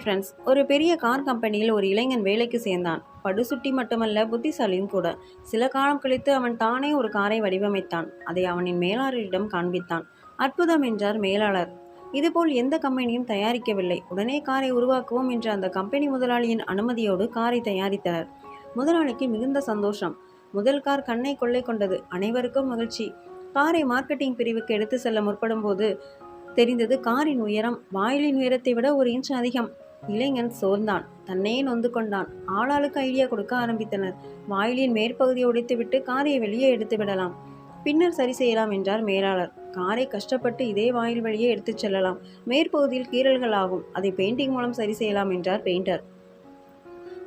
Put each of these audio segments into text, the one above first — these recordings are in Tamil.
ஹாய் ஃப்ரெண்ட்ஸ் ஒரு பெரிய கார் கம்பெனியில் ஒரு இளைஞன் வேலைக்கு சேர்ந்தான். படுசுட்டி மட்டுமல்ல புத்திசாலியும் கூட. சில காலம் கழித்து அவன் தானே ஒரு காரை வடிவமைத்தான். அதை அவனின் மேலாளரிடம் காண்பித்தான். அற்புதம் என்றார் மேலாளர். இதுபோல் எந்த கம்பெனியும் தயாரிக்கவில்லை. உடனே காரை உருவாக்குவோம் என்ற அந்த கம்பெனி முதலாளியின் அனுமதியோடு காரை தயாரித்தனர். முதலாளிக்கு மிகுந்த சந்தோஷம். முதல் கார் கண்ணை கொள்ளை கொண்டது. அனைவருக்கும் மகிழ்ச்சி. காரை மார்க்கெட்டிங் பிரிவுக்கு எடுத்து செல்ல முற்படும் போது தெரிந்தது காரின் உயரம் வாயிலின் உயரத்தை விட ஒரு இன்ச் அதிகம். இளைஞன் சோர்ந்தான். தன்னையே நொந்து கொண்டான். ஆளாளுக்கு ஐடியா கொடுக்க ஆரம்பித்தனர். வாயிலின் மேற்பகுதியை உடைத்துவிட்டு காரை வெளியே எடுத்து விடலாம். பின்னர் சரி செய்யலாம் என்றார் மேலாளர். காரை கஷ்டப்பட்டு இதே வாயில் வழியே எடுத்துச் செல்லலாம். மேற்பகுதியில் கீறல்கள் ஆகும். அதை பெயிண்டிங் மூலம் சரி செய்யலாம் என்றார் பெயிண்டர்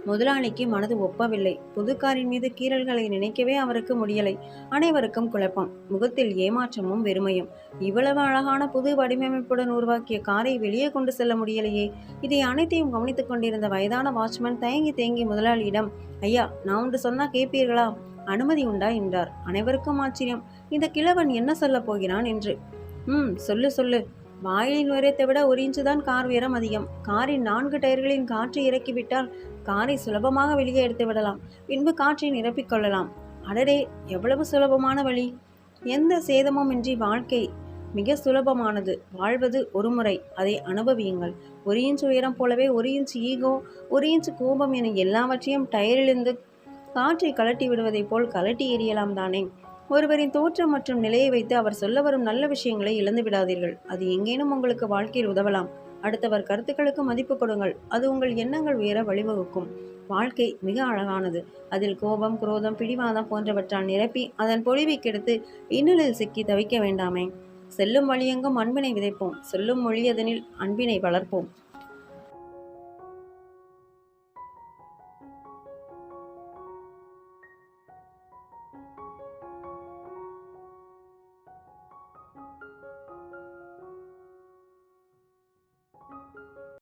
முதலாளிக்கு மனது ஒப்பவில்லை. புது காரின் மீது கீறல்களை நினைக்கவே அவருக்கு முடியலை. அனைவருக்கும் குழப்பம். முகத்தில் ஏமாற்றமும் வெறுமையும். இவ்வளவு அழகான புது வடிவமைப்புடன் உருவாக்கிய காரை வெளியே கொண்டு செல்ல முடியலையே. இதை அனைத்தையும் கவனித்துக் கொண்டிருந்த வயதான வாட்ச்மேன் தயங்கி தேங்கி முதலாளியிடம் ஐயா நான் ஒன்று சொன்னா கேட்பீர்களா? அனுமதி உண்டா? என்றார். அனைவருக்கும் ஆச்சரியம். இந்த கிழவன் என்ன சொல்லப் போகிறான்? என்று. ம் சொல்லு சொல்லு. வாயிலின் உயரத்தை விட ஒரு இன்ச்சு தான் கார் உயரம் அதிகம். காரின் நான்கு டயர்களின் காற்றை இறக்கிவிட்டால் காரை சுலபமாக வெளியே எடுத்து விடலாம். பின்பு காற்றை நிரப்பிக் கொள்ளலாம். அடடே எவ்வளவு சுலபமான வழி. எந்த சேதமும் இன்றி வாழ்க்கை மிக சுலபமானது. வாழ்வது ஒரு முறை அதை அனுபவியுங்கள். ஒரு இன்ச் உயரம் போலவே ஒரு இன்ச் ஈகோ ஒரு இன்ச் கோபம் என எல்லாவற்றையும் டயரிலிருந்து காற்றை கலட்டி விடுவதைப் போல் கலட்டி எறியலாம் தானே. ஒருவரின் தோற்றம் மற்றும் நிலையை வைத்து அவர் சொல்ல வரும் நல்ல விஷயங்களை இழந்து விடாதீர்கள். அது எங்கேனும் உங்களுக்கு வாழ்க்கையில் உதவலாம். அடுத்தவர் கருத்துக்களுக்கு மதிப்பு கொடுங்கள். அது உங்கள் எண்ணங்கள் உயர வழிவகுக்கும். வாழ்க்கை மிக அழகானது. அதில் கோபம் குரோதம் பிடிவாதம் போன்றவற்றால் நிரப்பி அதன் பொழிவை கெடுத்து இன்னலில் சிக்கி தவிக்க வேண்டாமே. செல்லும் வழியெங்கும் அன்பினை விதைப்போம். சொல்லும் மொழியதனில் அன்பினை வளர்ப்போம்.